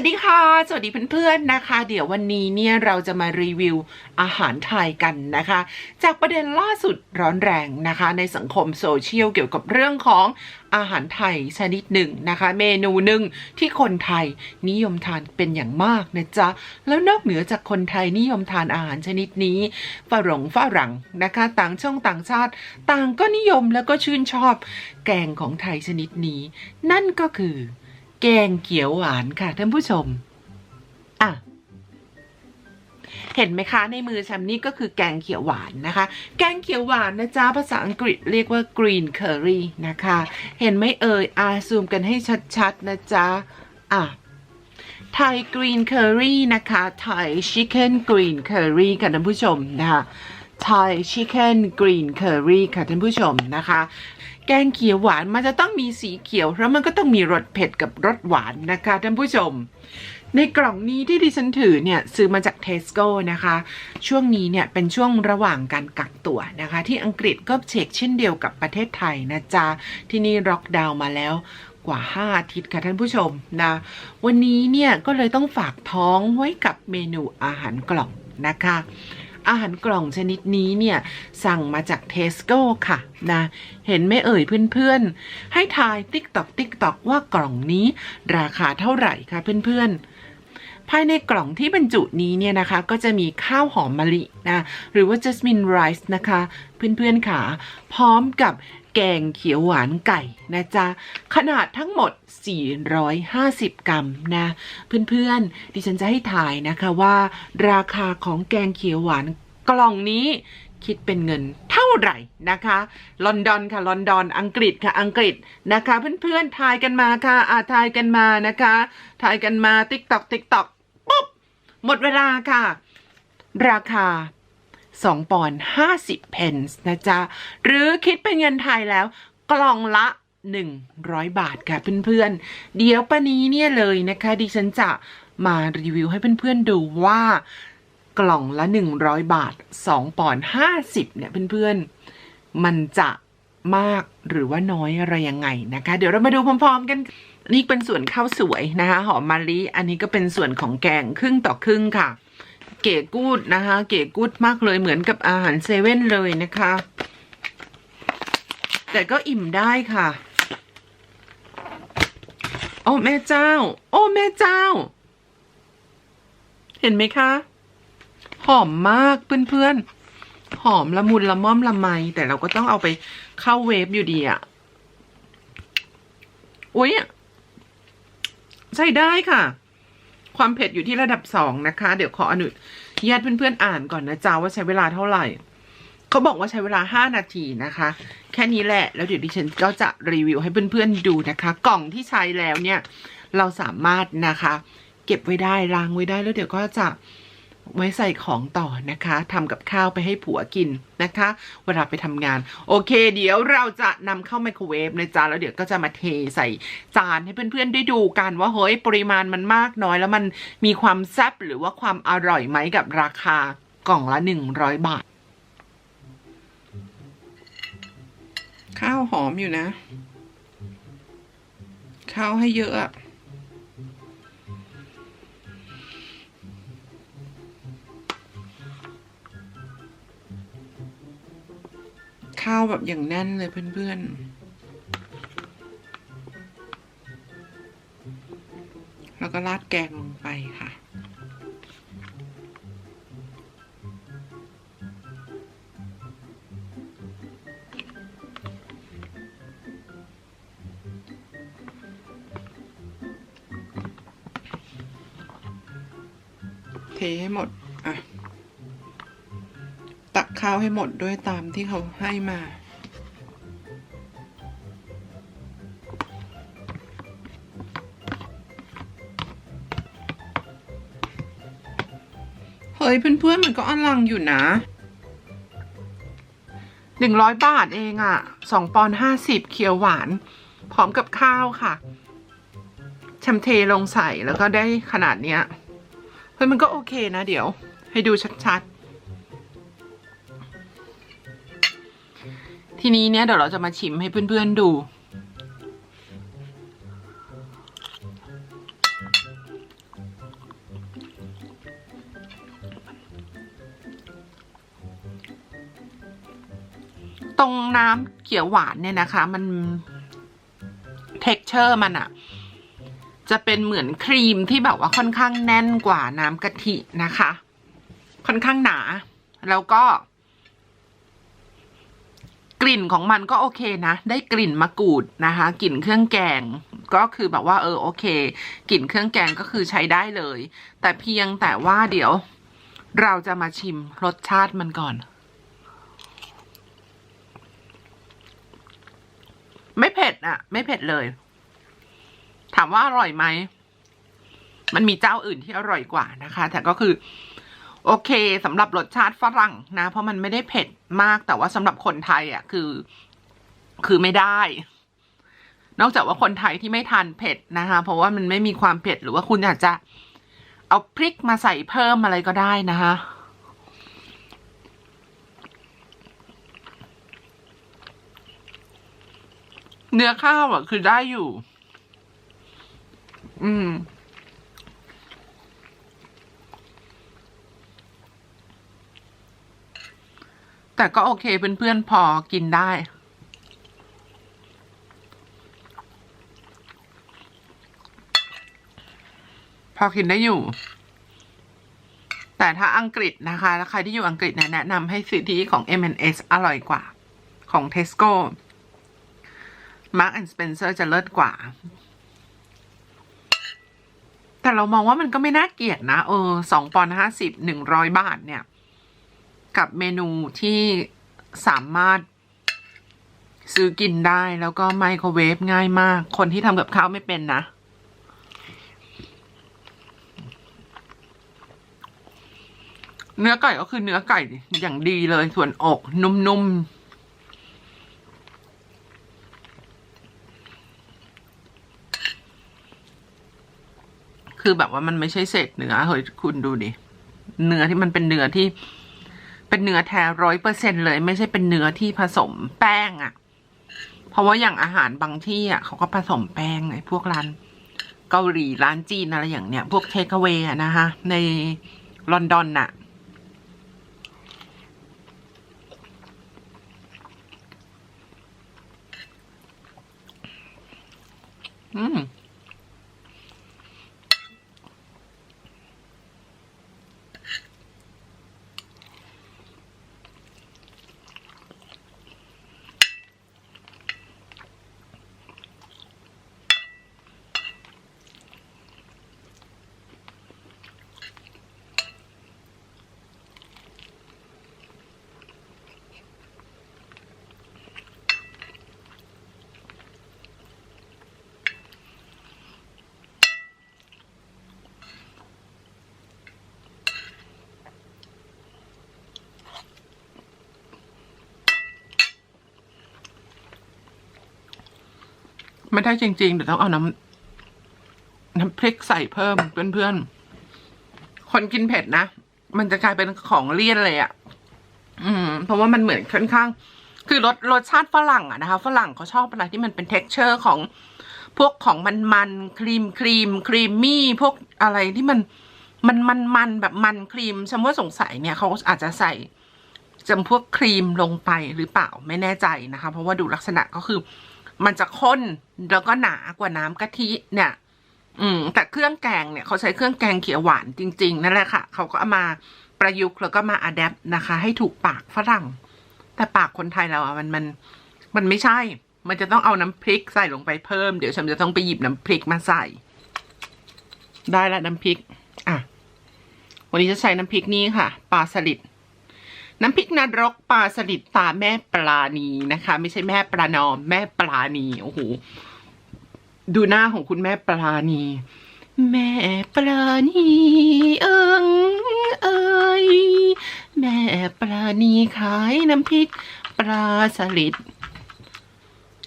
วัสดีค่ะ สวัสดีเพื่อนๆนะคะ เดี๋ยววันนี้เนี่ยเราจะมารีวิวอาหารไทยกันนะคะ จากประเด็นล่าสุดร้อนแรงนะคะ ในสังคมโซเชียลเกี่ยวกับเรื่องของอาหารไทยชนิดหนึ่งนะคะ เมนูหนึ่งที่คนไทยนิยมทานเป็นอย่างมากนะจ๊ะ แล้วนอกเหนือจากคนไทยนิยมทานอาหารชนิดนี้ฝรั่งฝรั่งนะคะ ต่างช่องต่างชาติ ต่างก็นิยมแล้วก็ชื่นชอบแกงของไทยชนิดนี้ นั่นก็คือ แกงเขียวหวานค่ะท่านผู้ชม อะ เห็นไหมคะ ในมือฉันนี่ก็คือแกงเขียวหวานนะคะ แกงเขียวหวานนะจ๊ะ ภาษาอังกฤษเรียกว่า green curry นะคะ เห็นไหมเอ่ยอาซูมกันให้ชัดๆ นะจ๊ะ อะไทย green curry นะคะ ไทย chicken green curry ค่ะท่านผู้ชมนะคะ ไทย chicken green curry ค่ะท่านผู้ชมนะคะ แกงเขียวหวานมันจะต้องมีสีเขียวแล้วมันก็ต้องมีรสเผ็ดกับรสหวานนะคะท่านผู้ชม ในกล่องนี้ที่ดิฉันถือเนี่ยซื้อมาจากเทสโก้นะคะ ช่วงนี้เนี่ยเป็นช่วงระหว่างการกักตัวนะคะ ที่อังกฤษก็เช็คเช่นเดียวกับประเทศไทยนะจ๊ะที่นี่ล็อกดาวน์มาแล้วกว่า 5 อาทิตย์ค่ะท่านผู้ชมนะ วันนี้เนี่ยก็เลยต้องฝากท้องไว้กับเมนูอาหารกล่องนะคะ อาหารกล่องชนิดนี้เนี่ยสั่งมาจากเทสโก้ค่ะนะเห็นไหม่เอ่ยเพื่อนๆ ให้ทายติ๊กตอกติ๊กตอกว่ากล่องนี้ ราคาเท่าไหร่คะเพื่อนๆภายในกล่องที่บรรจุนี้เนี่ยนะคะก็จะมีข้าวหอมมะลินะหรือว่า jasmine rice นะคะ เพื่อนๆค่ะ พร้อมกับ แกงเขียวหวานไก่นะจ๊ะ ขนาดทั้งหมด 450 กรัมนะ เพื่อนๆ ดิฉันจะให้ถ่ายนะคะว่า ราคาของแกงเขียวหวานกล่องนี้คิดเป็นเงินเท่าไหร่นะคะ ลอนดอนค่ะ ลอนดอน อังกฤษค่ะ อังกฤษนะคะ เพื่อนๆ ทายกันมาค่ะ อาทายกันมานะคะ ทายกันมา ติ๊กตอก ติ๊กตอก ปุ๊บ หมดเวลาค่ะ ราคา 2ปอนด์50 เพนส์นะจ๊ะ หรือคิดเป็นเงินไทยแล้ว กล่องละ 100 บาทค่ะเพื่อนๆ เดี๋ยวปนี้เนี่ยเลยนะคะ ดิฉันจะมารีวิวให้เพื่อนๆดูว่ากล่องละ 100 บาท 2ปอนด์50 เนี่ยเพื่อนๆ มันจะมากหรือว่าน้อยอะไรยังไงนะคะ เดี๋ยวเรามาดูพร้อมๆกันนี่เป็นส่วนข้าวสวยนะคะหอมมะลิ อันนี้ก็เป็นส่วนของแกงครึ่งต่อครึ่งค่ะ เก๋กูดนะคะ เก๋กูดมากเลยเหมือนกับอาหารเซเว่นเลยนะคะ แต่ก็อิ่มได้ค่ะ โอ้แม่เจ้า โอ้แม่เจ้า เห็นไหมคะ หอมมากเพื่อนๆ หอมละมุนละม่อมละไม แต่เราก็ต้องเอาไปเข้าเวฟอยู่ดีอะอุ้ยใช้ได้ค่ะ ความเผ็ดอยู่ที่ระดับสองนะคะ เดี๋ยวขออนุญาตเพื่อนๆอ่านก่อนนะจ้าว่าใช้เวลาเท่าไหร่ เขาบอกว่าใช้เวลา5นาทีนะคะ แค่นี้แหละแล้วเดี๋ยวดิฉันก็จะรีวิวให้เพื่อนๆดูนะคะ กล่องที่ใช้แล้วเนี่ย เราสามารถนะคะ เก็บไว้ได้ล้างไว้ได้แล้วเดี๋ยวก็จะ ไว้ใส่ของต่อนะคะทำกับข้าวไปให้ผัวกินนะคะ เวลาไปทำงาน โอเค เดี๋ยวเราจะนำเข้าไมโครเวฟนะจ๊ะแล้วเดี๋ยวก็จะมาเทใส่จานให้เพื่อนๆได้ดูกันว่าเฮ้ยปริมาณมันมากน้อย แล้วมันมีความแซ่บหรือว่าความอร่อยไหมกับราคากล่องละหนึ่งร้อยบาท ข้าวหอมอยู่นะ ข้าวให้เยอะ ข้าวแบบอย่างแน่นเลยเพื่อนๆ แล้วก็ราดแกงลงไปค่ะ เทให้หมด ข้าวให้หมดด้วยตามที่เขาให้มา เฮ้ยเพื่อนๆมันก็อลังอยู่นะหนึ่งร้อยบาทเองอะ่ะสองปอนห้าสิบเคียวหวาน พร้อมกับข้าวค่ะชำเทลงใส่แล้วก็ได้ขนาดเนี้ยเฮ้ยมันก็โอเคนะเดี๋ยว ให้ดูชัดๆ ทีนี้เนี่ยเดี๋ยวเราจะมาชิมให้เพื่อนๆดู ตรงน้ำเขียวหวานเนี่ยนะคะ มัน เท็กเจอร์มันอะจะเป็นเหมือนครีมที่แบบว่าค่อนข้างแน่นกว่าน้ำกะทินะคะ ค่อนข้างหนา แล้วก็ กลิ่นของมันก็โอเคนะ ได้กลิ่นมะกรูดนะคะ กลิ่นเครื่องแกงก็คือแบบว่าเออโอเค กลิ่นเครื่องแกงก็คือใช้ได้เลย แต่เพียงแต่ว่าเดี๋ยว เราจะมาชิมรสชาติมันก่อน ไม่เผ็ดอะไม่เผ็ดเลย ถามว่าอร่อยไหม มันมีเจ้าอื่นที่อร่อยกว่านะคะ แต่ก็คือ โอเคสำหรับรสชาติฝรั่งนะ เพราะมันไม่ได้เผ็ดมากแต่ว่าสำหรับคนไทยอะคือ คือไม่ได้ นอกจากว่าคนไทยที่ไม่ทานเผ็ดนะคะ เพราะว่ามันไม่มีความเผ็ดหรือว่าคุณอาจจะ เอาพริกมาใส่เพิ่มอะไรก็ได้นะคะเนื้อข้าวอะ คือได้อยู่ อืม แต่ก็โอเคเพื่อนๆพอกินได้ พอกินได้อยู่ แต่ถ้าอังกฤษนะคะแล้วใครที่อยู่อังกฤษแนะนำให้ซื้อที่ของ M&S อร่อยกว่า ของ Tesco Mark and Spencer จะเลิศกว่า แต่เรามองว่ามันก็ไม่น่าเกลียดนะ เออสองปอนห้าสิบหนึ่งร้อยบาทเนี่ย กับเมนูที่สามารถซื้อกินได้แล้วก็ไมโครเวฟง่ายมาก คนที่ทำกับข้าวไม่เป็นนะ เนื้อไก่ก็คือเนื้อไก่อย่างดีเลย ส่วนอกนุ่มๆคือแบบว่ามันไม่ใช่เศษเนื้อเฮ้ยคุณดูดิ เนื้อที่มันเป็นเนื้อที่ เป็นเนื้อแท้ร้อยเปอร์เซ็นเลย ไม่ใช่เป็นเนื้อที่ผสมแป้งอะ่ะ เพราะว่าอย่างอาหารบางที่อะเขาก็ผสมแป้งไอ้พวกร้านเกาหลีร้านจีนอะไรอย่างเนี้ย พวกเทคเวย์นะคะ ในลอนดอนน่ะ อืม ไม่ได้จริง ๆ เดี๋ยวต้องเอาน้ำน้ำพริกใส่เพิ่มเพื่อนๆ คนกินเผ็ดนะ มันจะกลายเป็นของเลี่ยนเลยอะ่ะ อืม เพราะว่ามันเหมือนค่อนข้าง คือรสรสชาติฝรั่งอะนะคะ ฝรั่งเขาชอบอะไรที่มันเป็น t e x t อร์ของพวกของมันมันครีมครีมครีมมี่พวกอะไรที่มันมันมันมันแบบมันครีมฉันว่าสงสัยเนี่ยเขาอาจจะใส่จำพวกครีมลงไปหรือเปล่าไม่แน่ใจนะคะ เพราะว่าดูลักษณะก็คือ มันจะข้นแล้วก็หนากว่าน้ำกะทิเนี่ย อืม แต่เครื่องแกงเนี่ยเขาใช้เครื่องแกงเขียวหวานจริง ๆ นั่นแหละค่ะ เขาก็เอามาประยุกต์แล้วก็มาอัดแอปนะคะ ให้ถูกปากฝรั่ง แต่ปากคนไทยเราอะมันมัน มันไม่ใช่ มันจะต้องเอาน้ำพริกใส่ลงไปเพิ่ม เดี๋ยวฉันจะต้องไปหยิบน้ำพริกมาใส่ ได้ละน้ำพริก อะ วันนี้จะใช้น้ำพริกนี้ค่ะ ปลาสลิด น้ำพริกนรกปลาสลิดตาแม่ปลานีนะคะ ไม่ใช่แม่ปลานอม แม่ปลานีโอ้โหดูหน้าของคุณแม่ปลานี แม่ปลานีเอิงเอ้ยแม่ปลานีขายน้ำพริกปลาสลิด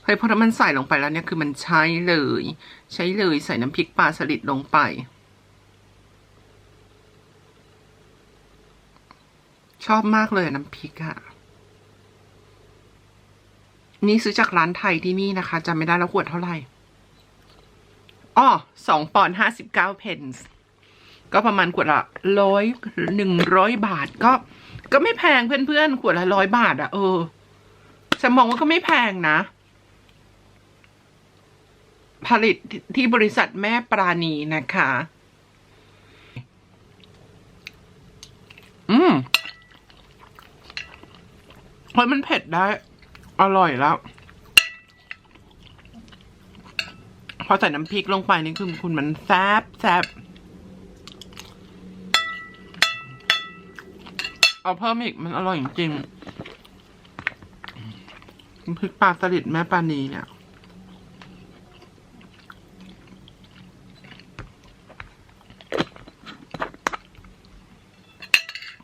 เฮ้ยพอมันใส่ลงไปแล้วเนี่ยคือมันใช้เลย ใช้เลยใส่น้ำพริกปลาสลิดลงไป ชอบมากเลยน้ำพริกอะนี่ซื้อจากร้านไทยที่นี่นะคะจำไม่ได้แล้วขวดเท่าไหร่อ้อสองปอนห้าสิบเก้าเพนส์ก็ประมาณขวดละร้อยหนึ่งร้อยบาทก็ ก็ไม่แพงเพื่อนๆ ขวดละร้อยบาทอะเออจะมองว่าก็ไม่แพงนะ ผลิตที่บริษัทแม่ปราณีนะคะ อืม เฮ้ยมันเผ็ดได้ อร่อยแล้ว พอใส่น้ำพริกลงไปนี่คือคุณมันแซบแซบเอาเพิ่มอีกมันอร่อยจริงๆพริกปลาสลิดแม่ปานีเนี่ย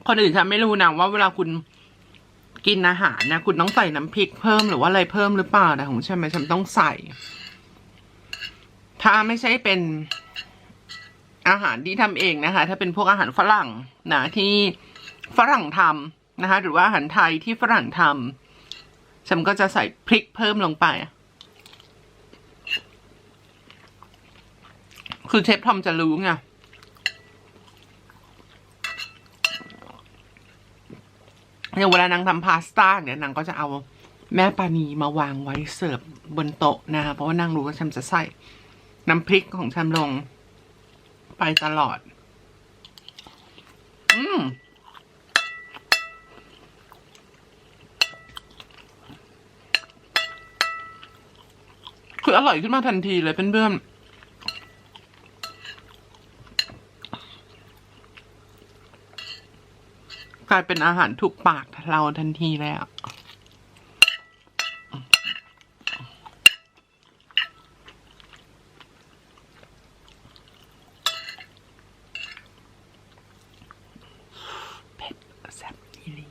คนอื่นฉันไม่รู้นะว่าเวลาคุณ กินอาหารนะคุณต้องใส่น้ำพริกเพิ่มหรือว่าอะไรเพิ่มหรือเปล่าแต่ของฉันไหมฉันต้องใส่ ถ้าไม่ใช่เป็นอาหารที่ทำเองนะคะ ถ้าเป็นพวกอาหารฝรั่งนะที่ฝรั่งทำนะคะ หรือว่าอาหารไทยที่ฝรั่งทำฉันก็จะใส่พริกเพิ่มลงไป คือเชฟทอมจะรู้ไง อย่างเวลานางทำพาสต้าเนี่ยนางก็จะเอาแม่ปานีมาวางไว้เสิร์ฟบนโต๊ะนะคะเพราะว่านางรู้ว่าฉันจะใส่น้ำพริกของฉันลง ไปตลอด อืมคืออร่อยขึ้นมาทันทีเลยเพื่อนๆ กลายเป็นอาหารถูกปากเราทันทีเลยอะ เผ็ดแซ่บอีหลี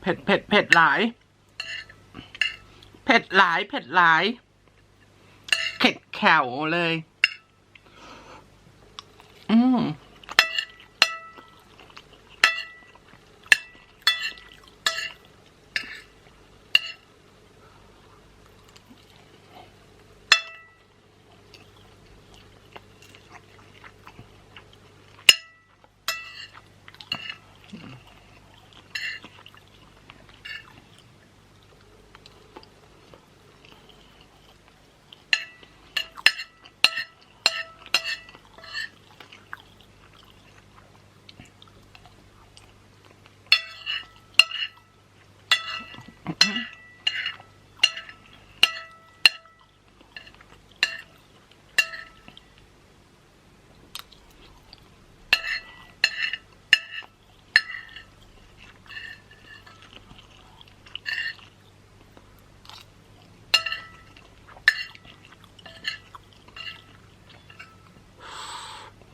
เผ็ดเผ็ดเผ็ดหลาย เผ็ดหลาย เผ็ดหลาย เข็ดแขวเลย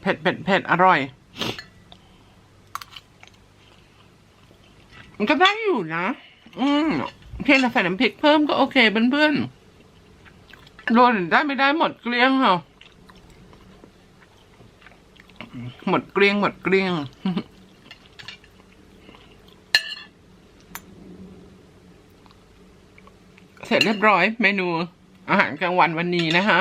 ผ็ดเผ็ดเผ็ดอร่อย มันก็ได้อยู่นะ อืมเพียงแต่ใส่น้ำพริกเพิ่มก็โอเคเพื่อนๆโดนได้ไม่ได้หมดเกลี้ยงเหรอหมดเกลี้ยงหมดเกลี้ยง เสร็จเรียบร้อยเมนู อาหารกลางวันวันนี้นะคะ